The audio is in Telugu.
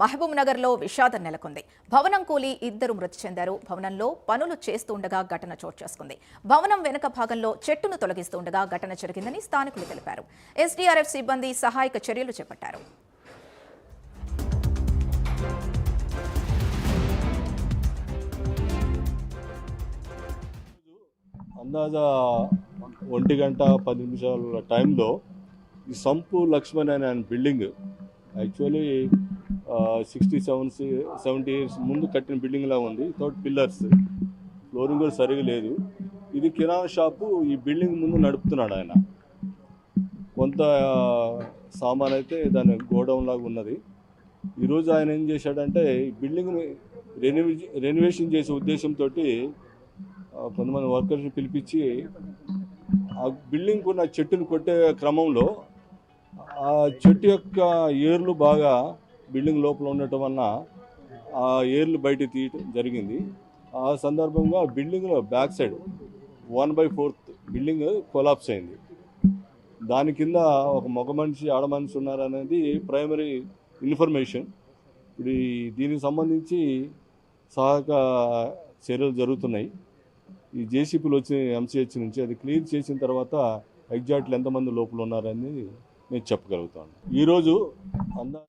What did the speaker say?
మహబూబ్ నగర్లో విషాదం నెలకొంది. భవనం కూలి ఇద్దరు మృతి చెందారు. భవనంలో పనులు చేస్తుండగా ఘటన చోటు చేసుకుంది. భవనం వెనుక భాగంలో చెట్టును తొలగిస్తుండగా ఘటన జరిగిందని స్థానికులు తెలిపారు. ఎస్డీఆర్ఎఫ్ సిబ్బంది సహాయక చర్యలు చేపట్టారు. అందాజా ఒంటి గంట పది నిమిషాల టైంలో ఈ సంపు లక్ష్మణ్ అనే building actually sixty seven seventy years ముందు కట్టిన బిల్డింగ్లా ఉంది. థర్డ్ పిల్లర్స్ ఫ్లోరింగ్ కూడా సరిగా లేదు. ఇది కిరాణా షాపు ఈ బిల్డింగ్ ముందు నడుపుతున్నాడు ఆయన. కొంత సామాన్ అయితే దాని గోడౌన్ లాగా ఉన్నది. ఈరోజు ఆయన ఏం చేశాడంటే ఈ బిల్డింగ్ని రెనోవే రెనోవేషన్ చేసే ఉద్దేశంతో కొంతమంది వర్కర్స్ని పిలిపించి ఆ బిల్డింగ్ ఉన్న చెట్టును కొట్టే క్రమంలో ఆ చెట్టు యొక్క ఏర్లు బాగా బిల్డింగ్ లోపల ఉండటం వలన ఆ ఏర్లు బయట తీయటం జరిగింది. ఆ సందర్భంగా బిల్డింగ్లో back side one by fourth building collapse అయింది. దాని కింద ఒక మగ మనిషి ఆడ మనిషి ఉన్నారనేది ప్రైమరీ ఇన్ఫర్మేషన్. ఇప్పుడు దీనికి సంబంధించి సహాయక చర్యలు జరుగుతున్నాయి. ఈ జేసీపీలు వచ్చి ఎంసీహెచ్ నుంచి అది క్లియర్ చేసిన తర్వాత ఎగ్జాక్ట్లు ఎంతమంది లోపల ఉన్నారని నేను చెప్పగలుగుతాను. ఈరోజు అందా